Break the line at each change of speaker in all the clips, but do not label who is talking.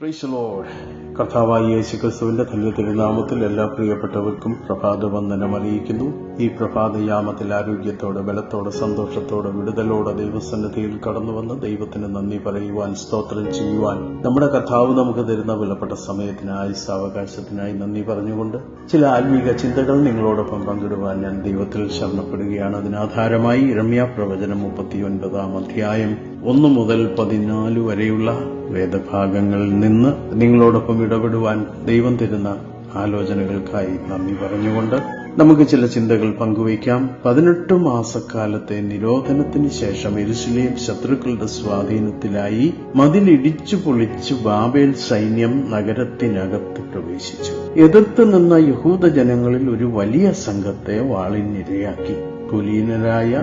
Praise the Lord. കർത്താവായ യേശു ക്രിസ്തുവിന്റെ തന്നെ തിരുനാമത്തിൽ എല്ലാ പ്രിയപ്പെട്ടവർക്കും പ്രഭാത വന്ദനം അറിയിക്കുന്നു. ഈ പ്രഭാതയാമത്തിൽ ആരോഗ്യത്തോടെ ബലത്തോടെ സന്തോഷത്തോടെ വിടുതലോടെ ദൈവസന്നിധിയിൽ കടന്നു വന്ന് ദൈവത്തിന് നന്ദി പറയുവാൻ സ്തോത്രം ചെയ്യുവാൻ നമ്മുടെ കർത്താവ് നമുക്ക് തരുന്ന വിലപ്പെട്ട സമയത്തിനായി സാവകാശത്തിനായി നന്ദി പറഞ്ഞുകൊണ്ട് ചില ആത്മീക ചിന്തകൾ നിങ്ങളോടൊപ്പം പങ്കിടുവാൻ ഞാൻ ദൈവത്തിൽ ശരണപ്പെടുകയാണ്. അതിനാധാരമായി രമ്യ പ്രവചനം മുപ്പത്തിയൊൻപതാം അധ്യായം ഒന്നു മുതൽ പതിനാല് വരെയുള്ള വേദഭാഗങ്ങളിൽ നിന്ന് നിങ്ങളോടൊപ്പം ഇടപെടുവാൻ ദൈവം തരുന്ന ആലോചനകൾക്കായി നന്ദി പറഞ്ഞുകൊണ്ട് നമുക്ക് ചില ചിന്തകൾ പങ്കുവയ്ക്കാം. പതിനെട്ട് മാസക്കാലത്തെ നിരോധനത്തിന് ശേഷം എരുസലേം ശത്രുക്കളുടെ സ്വാധീനത്തിലായി മതിലിടിച്ചു പൊളിച്ച് ബാബേൽ സൈന്യം നഗരത്തിനകത്ത് പ്രവേശിച്ചു. എതിർത്ത് നിന്ന യഹൂദ ജനങ്ങളിൽ ഒരു വലിയ സംഘത്തെ വാളിനിരയാക്കി കുലീനരായ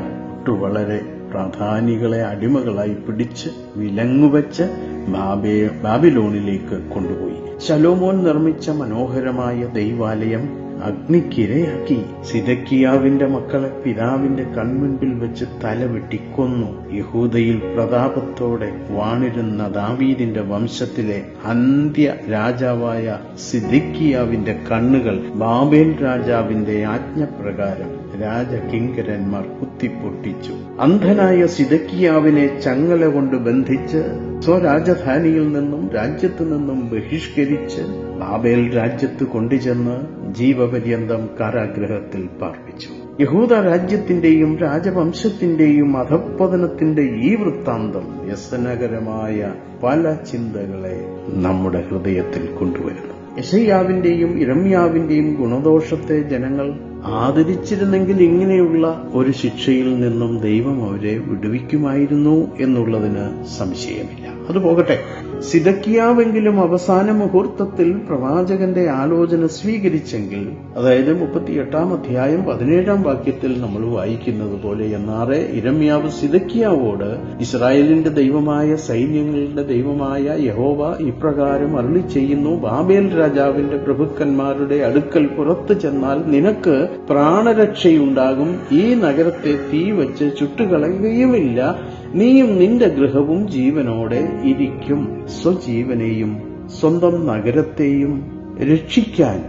വളരെ പ്രാധാനികളെ അടിമകളായി പിടിച്ച് വിലങ്ങുവച്ച് ബാബേ ബാബിലോണിലേക്ക് കൊണ്ടുപോയി. ശലോമോൻ നിർമ്മിച്ച മനോഹരമായ ദൈവാലയം അഗ്നിക്കിരയാക്കി സിദക്കിയാവിന്റെ മക്കളെ പിതാവിന്റെ കൺമുൻപിൽ വെച്ച് തല വെട്ടിക്കൊന്നു. യഹൂദയിൽ പ്രതാപത്തോടെ വാണിരുന്ന ദാവീദിന്റെ വംശത്തിലെ അന്ത്യ രാജാവായ സിദിക്കിയാവിന്റെ കണ്ണുകൾ ബാബേൽ രാജാവിന്റെ ആജ്ഞപ്രകാരം രാജകിങ്കരന്മാർ കുത്തിപ്പൊട്ടിച്ചു അന്ധനായ സിദക്കിയാവിനെ ചങ്ങല കൊണ്ട് ബന്ധിച്ച് സ്വരാജധാനിയിൽ നിന്നും രാജ്യത്തു നിന്നും ബഹിഷ്കരിച്ച് ബാബേൽ രാജ്യത്ത് കൊണ്ടുചെന്ന് ജീവപര്യന്തം കാരാഗ്രഹത്തിൽ പാർപ്പിച്ചു. യഹൂദ രാജ്യത്തിന്റെയും രാജവംശത്തിന്റെയും അധപ്പതനത്തിന്റെ ഈ വൃത്താന്തം വ്യസനകരമായ പല ചിന്തകളെ നമ്മുടെ ഹൃദയത്തിൽ കൊണ്ടുവരുന്നു. യശയ്യാവിന്റെയും ഇരമ്യാവിന്റെയും ഗുണദോഷത്തെ ജനങ്ങൾ ആദരിച്ചിരുന്നെങ്കിൽ ഇങ്ങനെയുള്ള ഒരു ശിക്ഷയിൽ നിന്നും ദൈവം അവരെ വിടുവിക്കുമായിരുന്നു എന്നുള്ളതിന് സംശയമില്ല. അത് പോകട്ടെ. സിതക്കിയാവെങ്കിലും അവസാന മുഹൂർത്തത്തിൽ പ്രവാചകന്റെ ആലോചന സ്വീകരിച്ചെങ്കിൽ അതായത് മുപ്പത്തിയെട്ടാം അധ്യായം പതിനേഴാം വാക്യത്തിൽ നമ്മൾ വായിക്കുന്നത് പോലെ എന്നാറെ ഇരമ്യാവ് സിതക്കിയാവോട് ഇസ്രായേലിന്റെ ദൈവമായ സൈന്യങ്ങളുടെ ദൈവമായ യഹോവ ഇപ്രകാരം അരുളി ചെയ്യുന്നു ബാബേൽ രാജാവിന്റെ പ്രഭുക്കന്മാരുടെ അടുക്കൽ പുറത്തു ചെന്നാൽ നിനക്ക് പ്രാണരക്ഷയുണ്ടാകും. ഈ നഗരത്തെ തീ വെച്ച് ചുട്ടുകളയുകയുമില്ല. നീയും നിന്റെ ഗൃഹവും ജീവനോടെ ഇരിക്കും. സ്വജീവനെയും സ്വന്തം നഗരത്തെയും രക്ഷിക്കാൻ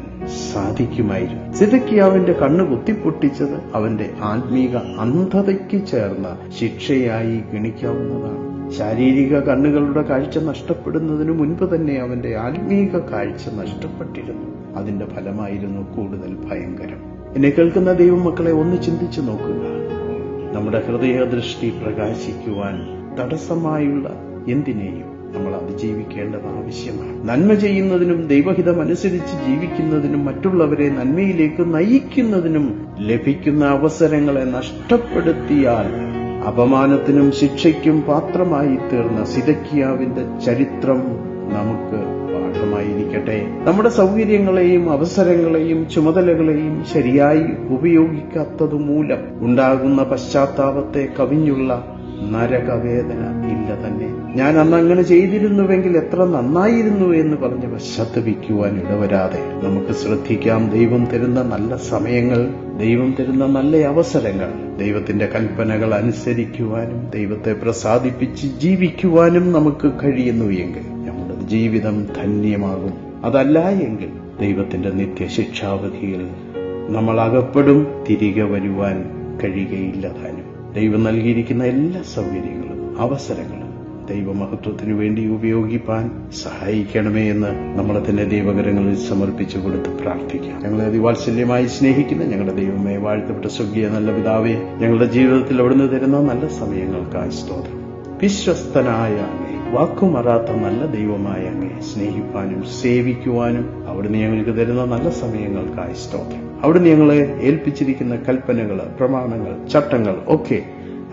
സാധിക്കുമായിരുന്നു. സിതക്കിയാവിന്റെ കണ്ണ് കുത്തിപ്പൊട്ടിച്ചത് അവന്റെ ആത്മീക അന്ധതയ്ക്ക് ചേർന്ന ശിക്ഷയായി ഗണിക്കാവുന്നതാണ്. ശാരീരിക കണ്ണുകളുടെ കാഴ്ച നഷ്ടപ്പെടുന്നതിനു മുൻപ് തന്നെ അവന്റെ ആത്മീക കാഴ്ച നഷ്ടപ്പെട്ടിരുന്നു. അതിന്റെ ഫലമായിരുന്നു കൂടുതൽ ഭയങ്കരം. എന്നെ കേൾക്കുന്ന ദൈവം മക്കളെ ഒന്ന് ചിന്തിച്ചു നോക്കുക നമ്മുടെ ഹൃദയദൃഷ്ടി പ്രകാശിക്കുവാൻ തടസ്സമായുള്ള എന്തിനേയും നമ്മൾ അതിജീവിക്കേണ്ടത് ആവശ്യമാണ്. നന്മ ചെയ്യുന്നതിനും ദൈവഹിതം അനുസരിച്ച് ജീവിക്കുന്നതിനും മറ്റുള്ളവരെ നന്മയിലേക്ക് നയിക്കുന്നതിനും ലഭിക്കുന്ന അവസരങ്ങളെ നഷ്ടപ്പെടുത്തിയാൽ അപമാനത്തിനും ശിക്ഷയ്ക്കും പാത്രമായി തീർന്ന സിതക്കിയാവിന്റെ ചരിത്രം നമുക്ക് പാഠമായിരിക്കട്ടെ നമ്മുടെ സൗകര്യങ്ങളെയും അവസരങ്ങളെയും ചുമതലകളെയും ശരിയായി ഉപയോഗിക്കാത്തതുമൂലം ഉണ്ടാകുന്ന പശ്ചാത്താപത്തെ കവിഞ്ഞുള്ള നരകവേദന ഇല്ല തന്നെ. ഞാൻ അന്ന് അങ്ങനെ ചെയ്തിരുന്നുവെങ്കിൽ എത്ര നന്നായിരുന്നു എന്ന് പറഞ്ഞ് പശ്ചാത്തപിക്കുവാൻ ഇടവരാതെ. നമുക്ക് ശ്രദ്ധിക്കാം ദൈവം തരുന്ന നല്ല സമയങ്ങൾ ദൈവം തരുന്ന നല്ല അവസരങ്ങൾ ദൈവത്തിന്റെ കൽപ്പനകൾ അനുസരിക്കുവാനും ദൈവത്തെ പ്രസാദിപ്പിച്ച് ജീവിക്കുവാനും നമുക്ക് കഴിയുന്നു എങ്കിൽ. ജീവിതം ധന്യമാകും. അതല്ല എങ്കിൽ ദൈവത്തിന്റെ നിത്യശിക്ഷാവധിയിൽ നമ്മൾ അകപ്പെടും തിരികെ വരുവാൻ കഴിയുകയില്ല താനും. ദൈവം നൽകിയിരിക്കുന്ന എല്ലാ സൗകര്യങ്ങളും അവസരങ്ങളും ദൈവമഹത്വത്തിനു വേണ്ടി ഉപയോഗിപ്പാൻ സഹായിക്കണമേ എന്ന് നമ്മളെ തന്നെ ദൈവകരങ്ങളിൽ സമർപ്പിച്ചു കൊടുത്ത് പ്രാർത്ഥിക്കാം. ഞങ്ങളെ അതിവാത്സല്യമായി സ്നേഹിക്കുന്ന ഞങ്ങളുടെ ദൈവമേ വാഴ്ത്തപ്പെട്ട സ്വർഗീയ നല്ല പിതാവേ ഞങ്ങളുടെ ജീവിതത്തിൽ അവിടുന്ന് തരുന്ന നല്ല സമയങ്ങൾക്കായി സ്തോത്രം. വിശ്വസ്തനായ വാക്കുമറാത്ത നല്ല ദൈവമായ അങ്ങേ സ്നേഹിക്കാനും സേവിക്കുവാനും അവിടുന്ന് ഞങ്ങൾക്ക് തരുന്ന നല്ല സമയങ്ങൾക്കായി സ്തോത്രം. അവിടുന്ന് ഞങ്ങളെ ഏൽപ്പിച്ചിരിക്കുന്ന കൽപ്പനകൾ പ്രമാണങ്ങൾ ചട്ടങ്ങൾ ഒക്കെ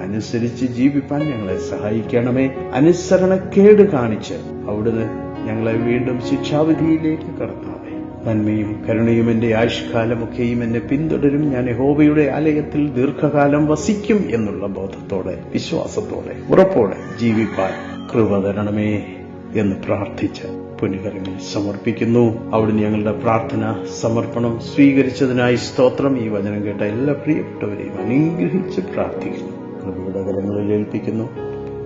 അനുസരിച്ച് ജീവിപ്പാൻ ഞങ്ങളെ സഹായിക്കണമേ. അനുസരണക്കേട് കാണിച്ച് അവിടുന്ന് ഞങ്ങളെ വീണ്ടും ശിക്ഷാവിധിയിലേക്ക് കടത്താതെ നന്മയും കരുണയും എന്റെ ആയുഷ്കാലമൊക്കെയും എന്നെ പിന്തുടരും. ഞാൻ ഹോബയുടെ ആലയത്തിൽ ദീർഘകാലം വസിക്കും എന്നുള്ള ബോധത്തോടെ വിശ്വാസത്തോടെ ഉറപ്പോടെ ജീവിപ്പാൻ കൃപ തരണമേ എന്ന് പ്രാർത്ഥിച്ച് പുനികരങ്ങൾ സമർപ്പിക്കുന്നു. അവിടുന്ന് ഞങ്ങളുടെ പ്രാർത്ഥന സമർപ്പണം സ്വീകരിച്ചതിനായി സ്തോത്രം. ഈ വചനം കേട്ട എല്ലാ പ്രിയപ്പെട്ടവരെയും അനുഗ്രഹിച്ച് പ്രാർത്ഥിക്കുന്നു. കൃപയുടെ കരങ്ങളിൽ ഏൽപ്പിക്കുന്നു.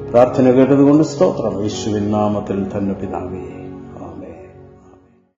പ്രാർത്ഥന കേട്ടതുകൊണ്ട് സ്തോത്രം. യേശുവിൻ നാമത്തിൽ തന്നെ പിതാവേ.